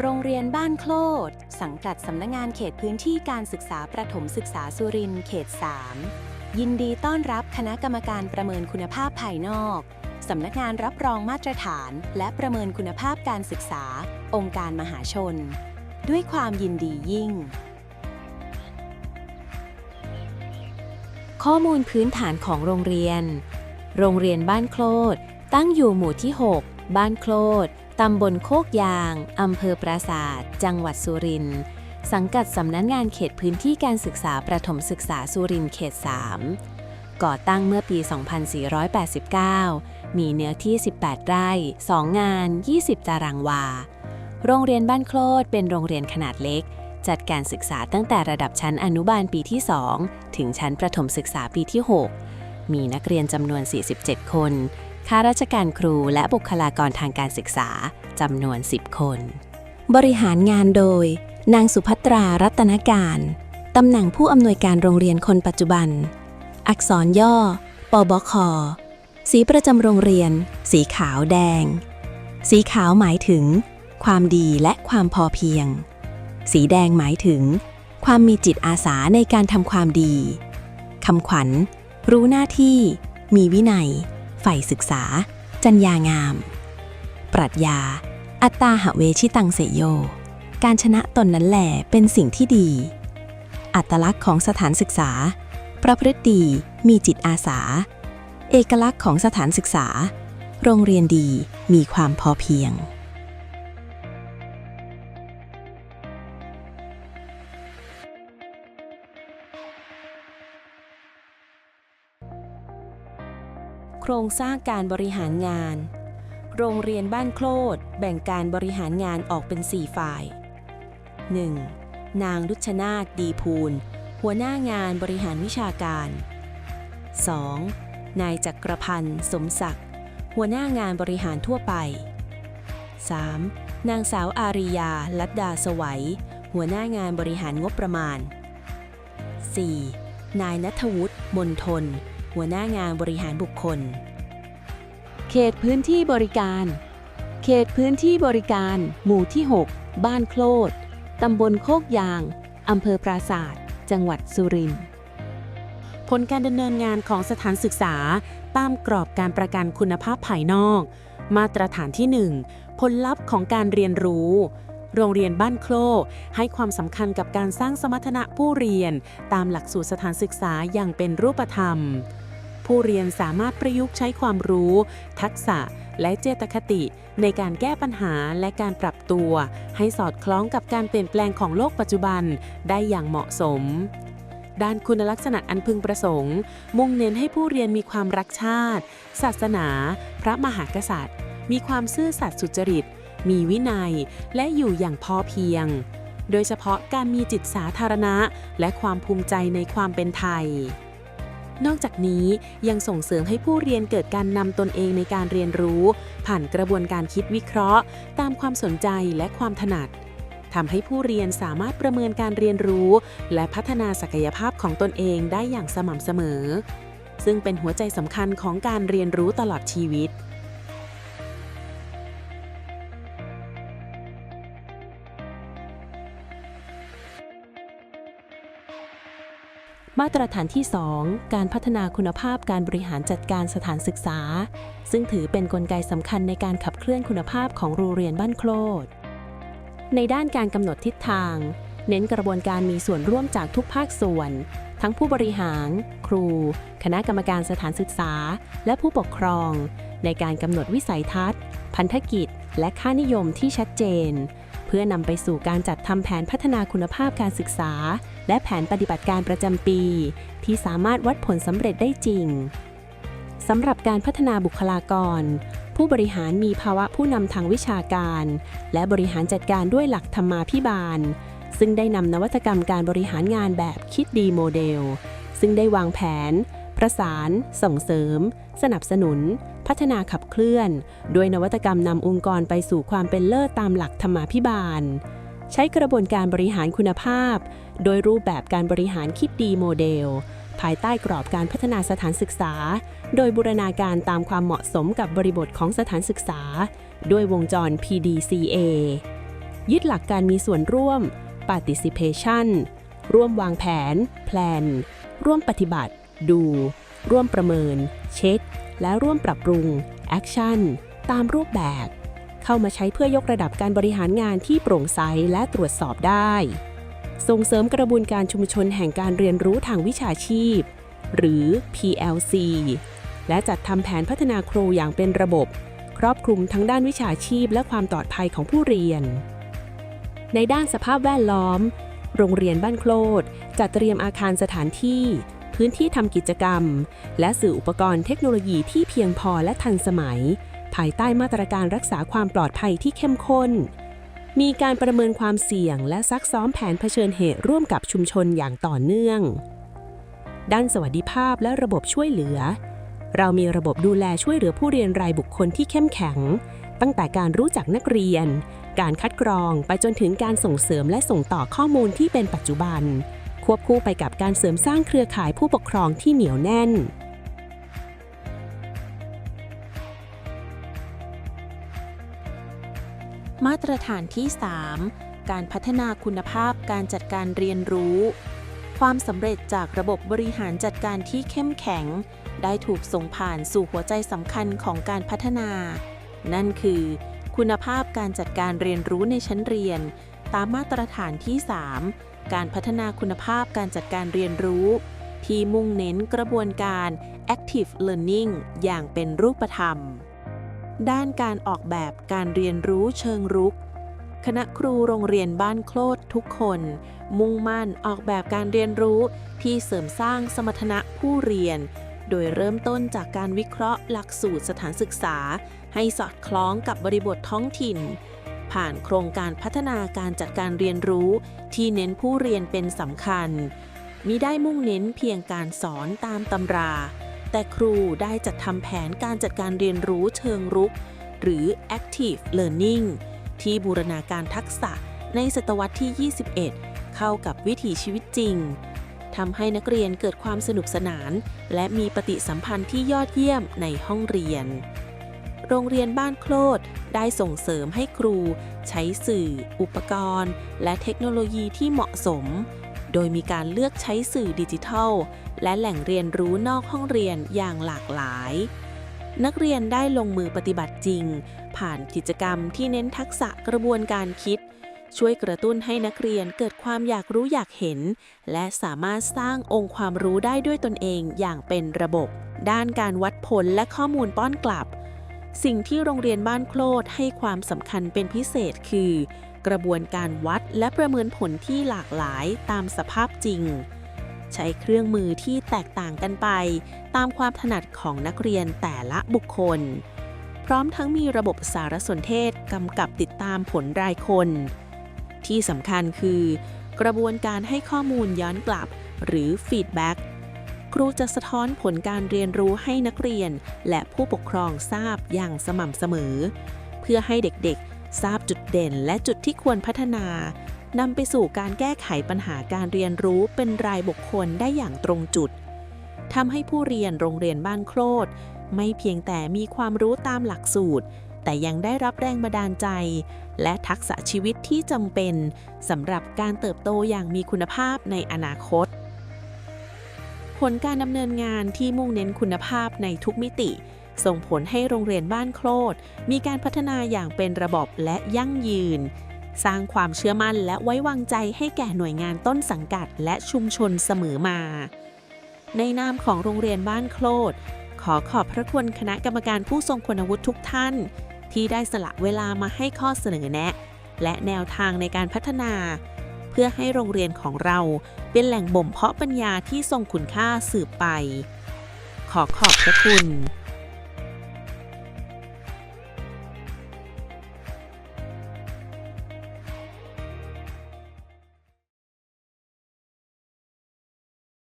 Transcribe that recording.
โรงเรียนบ้านโคลด สังกัดสำนักงานเขตพื้นที่การศึกษาประถมศึกษาสุรินทร์เขต 3 ยินดีต้อนรับคณะกรรมการประเมินคุณภาพภายนอกสำนักงานรับรองมาตรฐาน และประเมินคุณภาพการศึกษา องค์การมหาชน ด้วยความยินดียิ่ง ข้อมูลพื้นฐานของโรงเรียน โรงเรียนบ้านโคลด ตั้งอยู่หมู่ที่ 6 บ้านโคลด ตำบลโคกยาง อำเภอปราสาทจังหวัดสุรินทร์ สังกัดสำนักงานเขตพื้นที่การศึกษาประถมศึกษาสุรินทร์เขต 3 ก่อตั้งเมื่อปี 2489 มีเนื้อที่ 18 ไร่ 2 งาน 20 ตารางวา โรงเรียนบ้านโคลดเป็นโรงเรียนขนาดเล็ก จัดการศึกษาตั้งแต่ระดับชั้นอนุบาลปีที่ 2 ถึงชั้นประถมศึกษาปีที่ 6 มีนักเรียนจำนวน 47 คน ข้าราชการครูและบุคลากรทางการศึกษาจำนวน 10 คน บริหารงานโดย นางสุภัตรารัตนการตำแหน่งผู้อำนวยการโรงเรียนคนปัจจุบัน อักษรย่อ ปบค สีประจำโรงเรียน สีขาวแดง สีขาวหมายถึง ความดีและความพอเพียง สีแดงหมายถึง ความมีจิตอาสาในการทำความดีคำขวัญ รู้หน้าที่ มีวินัย ใฝ่ศึกษา จัญญางาม ปรัชญา อัตตาหะเวชิตังเสยโย การชนะตนนั้นแหละเป็นสิ่งที่ดี อัตลักษณ์ของสถานศึกษา ประพฤติดีมีจิตอาสา เอกลักษณ์ของสถานศึกษา โรงเรียนดีมีความพอเพียง โครงสร้างการบริหารงาน โรงเรียนบ้านโคลดแบ่งการบริหารงานออกเป็น 4 ฝ่าย 1. นางรุชนาถดีภูล หัวหน้างานบริหารวิชาการ 2. นายจักรพันธ์สมศักดิ์ หัวหน้างานบริหารทั่วไป 3. นางสาวอาริยา ลัดดาสวัย หัวหน้างานบริหารงบประมาณ 4. นายนัทวุฒิมนทน หัวหน้างานบริหารบุคคล เขตพื้นที่บริการ เขตพื้นที่บริการ หมู่ที่ 6 บ้านโคลดตำบลโคกยางอำเภอปราศาสตร์จังหวัดสุรินทร์ผลการดำเนินงานของสถานศึกษา ตามกรอบการประกันคุณภาพภายนอก มาตรฐานที่ 1 ผลลัพธ์ของการเรียนรู้ โรงเรียนบ้านโคลให้ความสำคัญกับการสร้างสมรรถนะผู้เรียน ตามหลักสูตรสถานศึกษาอย่างเป็นรูปธรรม ผู้เรียนสามารถประยุกต์ใช้ความรู้ ทักษะ และเจตคติ ในการแก้ปัญหาและการปรับตัว ให้สอดคล้องกับการเปลี่ยนแปลงของโลกปัจจุบันได้อย่างเหมาะสมด้านคุณลักษณะอันพึงประสงค์ มุ่งเน้นให้ผู้เรียนมีความรักชาติ ศาสนา พระมหากษัตริย์ มีความซื่อสัตย์สุจริต มีวินัย และอยู่อย่างพอเพียง โดยเฉพาะการมีจิตสาธารณะ และความภูมิใจในความเป็นไทย นอกจากนี้ยังส่งเสริมให้ผู้เรียนเกิดการนำตนเองในการเรียนรู้ ผ่านกระบวนการคิดวิเคราะห์ ตามความสนใจและความถนัดทำให้ผู้เรียนสามารถประเมินการเรียนรู้ และพัฒนาศักยภาพของตนเองได้อย่างสม่ำเสมอ ซึ่งเป็นหัวใจสำคัญของการเรียนรู้ตลอดชีวิต มาตรฐานที่ 2 การพัฒนาคุณภาพการบริหารจัดการสถานศึกษา ซึ่งถือเป็นนกลไกสำคัญในการขับเคลื่อนคุณภาพของโรงเรียนบ้านโคลด ในด้านการกำหนดทิศทาง เน้นกระบวนการมีส่วนร่วมจากทุกภาคส่วน ทั้งผู้บริหาร ครู คณะกรรมการสถานศึกษา และผู้ปกครอง ในการกำหนดวิสัยทัศน์ พันธกิจ และค่านิยมที่ชัดเจน เพื่อนำไปสู่การจัดทำแผนพัฒนาคุณภาพการศึกษา และแผนปฏิบัติการประจำปี ที่สามารถวัดผลสำเร็จได้จริงสำหรับการพัฒนาบุคลากร ผู้บริหารมีภาวะผู้นำทางวิชาการ และบริหารจัดการด้วยหลักธรรมาภิบาล ซึ่งได้นำนวัตกรรมการบริหารงานแบบคิดดีโมเดล ซึ่งได้วางแผน ประสาน ส่งเสริม สนับสนุน พัฒนาขับเคลื่อน ด้วยนวัตกรรมนำองค์กรไปสู่ความเป็นเลิศตามหลักธรรมาภิบาล ใช้กระบวนการบริหารคุณภาพ โดยรูปแบบการบริหารคิดดีโมเดล ภายใต้กรอบการพัฒนาสถานศึกษา โดยบูรณาการตามความเหมาะสมกับบริบทของสถานศึกษา ด้วยวงจร PDCA ยึดหลักการมีส่วนร่วม participation ร่วมวางแผน plan ร่วมปฏิบัติ do ร่วมประเมิน check และร่วมปรับปรุง action ตามรูปแบบ เข้ามาใช้เพื่อยกระดับการบริหารงานที่โปร่งใสและตรวจสอบได้ ส่งเสริมกระบวนการชุมชนแห่งการเรียนรู้ทางวิชาชีพ หรือ PLC และจัดทำแผนพัฒนาครูอย่างเป็นระบบ ครอบคลุมทั้งด้านวิชาชีพและความปลอดภัยของผู้เรียน ในด้านสภาพแวดล้อม โรงเรียนบ้านโคลดจัดเตรียมอาคารสถานที่ พื้นที่ทำกิจกรรม และสื่ออุปกรณ์เทคโนโลยีที่เพียงพอและทันสมัย ภายใต้มาตรการรักษาความปลอดภัยที่เข้มข้น มีการประเมินความเสี่ยง และซักซ้อมแผนเผชิญเหตุร่วมกับชุมชนอย่างต่อเนื่อง ด้านสวัสดิภาพและระบบช่วยเหลือ เรามีระบบดูแลช่วยเหลือผู้เรียนรายบุคคลที่เข้มแข็ง ตั้งแต่การรู้จักนักเรียน การคัดกรองไปจนถึงการส่งเสริมและส่งต่อข้อมูลที่เป็นปัจจุบัน ควบคู่ไปกับการเสริมสร้างเครือข่ายผู้ปกครองที่เหนียวแน่น ตรฐานที่ 3 การพัฒนาคุณภาพการจัดการเรียนรู้ ความสำเร็จจากระบบบริหารจัดการที่เข้มแข็ง ได้ถูกส่งผ่านสู่หัวใจสำคัญของการพัฒนา นั่นคือ คุณภาพการจัดการเรียนรู้ในชั้นเรียน ตามมาตรฐานที่ 3 การพัฒนาคุณภาพการจัดการเรียนรู้ ที่มุ่งเน้นกระบวนการ active learning อย่างเป็นรูปธรรม ด้านการออกแบบการเรียนรู้เชิงรุก คณะครูโรงเรียนบ้านโคลดทุกคน มุ่งมั่นออกแบบการเรียนรู้ที่เสริมสร้างสมรรถนะผู้เรียน โดยเริ่มต้นจากการวิเคราะห์หลักสูตรสถานศึกษา ให้สอดคล้องกับบริบทท้องถิ่น ผ่านโครงการพัฒนาการจัดการเรียนรู้ ที่เน้นผู้เรียนเป็นสำคัญมิได้มุ่งเน้นเพียงการสอนตามตำรา แต่ครูได้จัดทำแผนการจัดการเรียนรู้เชิงรุก หรือ active learning ที่บูรณาการทักษะในศตวรรษที่ 21 เข้ากับวิถีชีวิตจริงทำให้นักเรียนเกิดความสนุกสนาน และมีปฏิสัมพันธ์ที่ยอดเยี่ยมในห้องเรียน โรงเรียนบ้านโคลดได้ส่งเสริมให้ครู ใช้สื่อ อุปกรณ์ และเทคโนโลยีที่เหมาะสม โดยมีการเลือกใช้สื่อดิจิทัล และแหล่งเรียนรู้นอกห้องเรียนอย่างหลากหลาย นักเรียนได้ลงมือปฏิบัติจริง ผ่านกิจกรรมที่เน้นทักษะกระบวนการคิด ช่วยกระตุ้นให้นักเรียนเกิดความอยากรู้อยากเห็น และสามารถสร้างองค์ความรู้ได้ด้วยตนเองอย่างเป็นระบบ ด้านการวัดผลและข้อมูลป้อนกลับ สิ่งที่โรงเรียนบ้านโคลดให้ความสำคัญเป็นพิเศษคือ กระบวนการวัดและประเมินผลที่หลากหลายตามสภาพจริง ใช้เครื่องมือที่แตกต่างกันไป ตามความถนัดของนักเรียนแต่ละบุคคล พร้อมทั้งมีระบบสารสนเทศกำกับติดตามผลรายคน ที่สำคัญคือกระบวนการให้ข้อมูลย้อนกลับ หรือฟีดแบ็กครูจะสะท้อนผลการเรียนรู้ให้นักเรียน และผู้ปกครองทราบอย่างสม่ำเสมอ เพื่อให้เด็กๆ ทราบจุดเด่นและจุดที่ควรพัฒนานำไปสู่การแก้ไขปัญหาการเรียนรู้เป็นรายบุคคลได้อย่างตรงจุดทำให้ผู้เรียนโรงเรียนบ้านโครดไม่เพียงแต่มีความรู้ตามหลักสูตร แต่ยังได้รับแรงบันดาลใจ และทักษะชีวิตที่จำเป็นสำหรับการเติบโตอย่างมีคุณภาพในอนาคต ผลการดำเนินงานที่มุ่งเน้นคุณภาพในทุกมิติ ส่งผลให้โรงเรียนบ้านโครดมีการพัฒนาอย่างเป็นระบบและยั่งยืน สร้างความเชื่อมั่นและไว้วางใจให้แก่หน่วยงานต้นสังกัดและชุมชนเสมอมา ในนามของโรงเรียนบ้านโคลดขอขอบพระคุณคณะกรรมการผู้ทรงคุณวุฒิทุกท่าน ที่ได้สละเวลามาให้ข้อเสนอแนะ และแนวทางในการพัฒนา เพื่อให้โรงเรียนของเราเป็นแหล่งบ่มเพาะปัญญาที่ทรงคุณค่าสืบไป ขอขอบพระคุณ